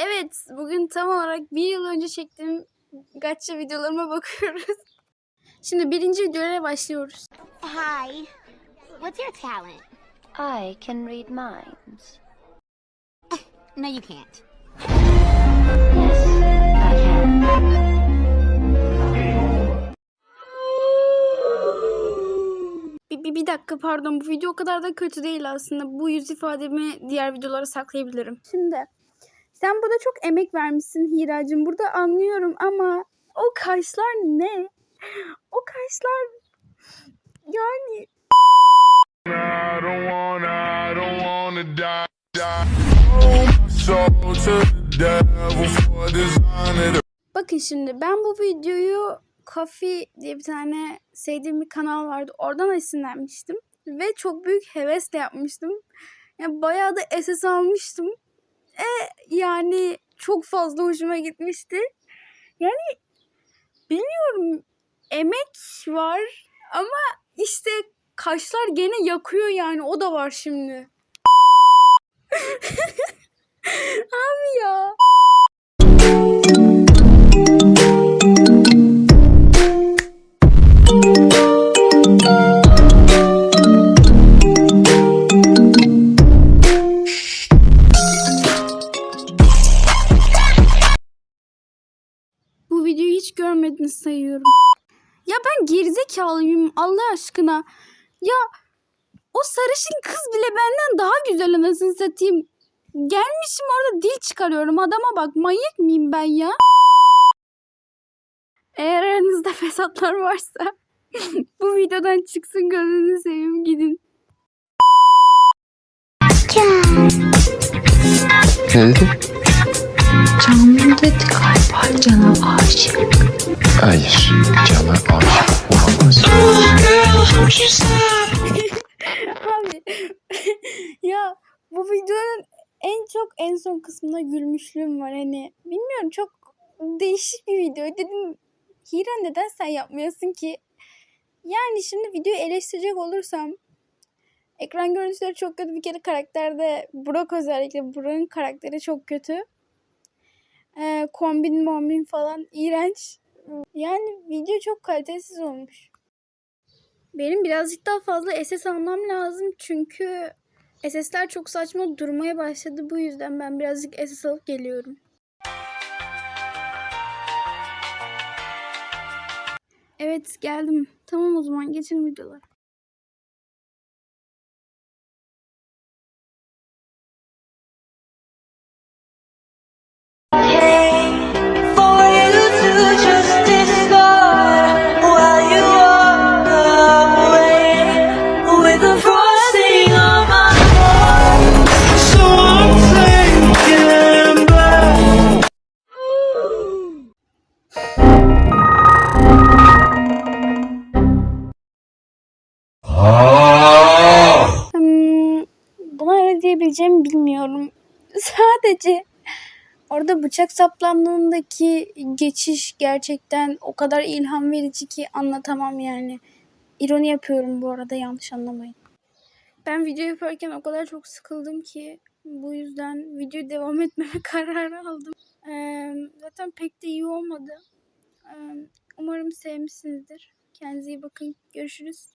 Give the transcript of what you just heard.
Evet, bugün tam olarak bir yıl önce çektiğim gacha videolarıma bakıyoruz. Şimdi birinci videoya başlıyoruz. Hi. What's your talent? I can read minds. No, you can't. Yes, I can. Bir, bir, bir dakika pardon bu video o kadar da kötü değil aslında. Bu yüz ifademi diğer videolara saklayabilirim. Şimdi sen burada çok emek vermişsin Hiracığım. Burada anlıyorum ama o kaşlar ne? O kaşlar yani. Bakın şimdi ben bu videoyu Coffee diye bir tane sevdiğim bir kanal vardı. Oradan esinlenmiştim. Ve çok büyük hevesle yapmıştım. Yani bayağı da SS almıştım. E yani çok fazla hoşuma gitmişti. Yani bilmiyorum emek var ama işte kaşlar gene yakıyor yani o da var şimdi. Görmediniz sayıyorum. Ya ben gerizekalıyım Allah aşkına. Ya o sarışın kız bile benden daha güzel anasını satayım. Gelmişim orada dil çıkarıyorum adama bak manyak mıyım ben ya? Eğer aranızda fesatlar varsa bu videodan çıksın gözünü seveyim gidin. Ne dedi? Canım dedi galiba cana aşık. Hayır. Cana aşık olamaz. Abi ya bu videonun en çok en son kısmında gülmüşlüğüm var. Hani bilmiyorum çok değişik bir video. Dedim Hira neden sen yapmıyorsun ki? Yani şimdi videoyu eleştirecek olursam ekran görüntüleri çok kötü. Bir kere karakterde Burak özellikle Burak'ın karakteri çok kötü. Ee, kombin mombin falan iğrenç yani video çok kalitesiz olmuş benim birazcık daha fazla SS almam lazım çünkü SS'ler çok saçma durmaya başladı. Bu yüzden ben birazcık SS alıp geliyorum. Evet geldim. Tamam o zaman geçelim videolara. Ne diyebileceğimi bilmiyorum. Sadece orada bıçak saplandığındaki geçiş gerçekten o kadar ilham verici ki anlatamam yani. İroni yapıyorum bu arada yanlış anlamayın. Ben video yaparken o kadar çok sıkıldım ki bu yüzden video devam etmeme kararı aldım. Ee, zaten pek de iyi olmadı. Ee, umarım sevmişsinizdir. Kendinize iyi bakın. Görüşürüz.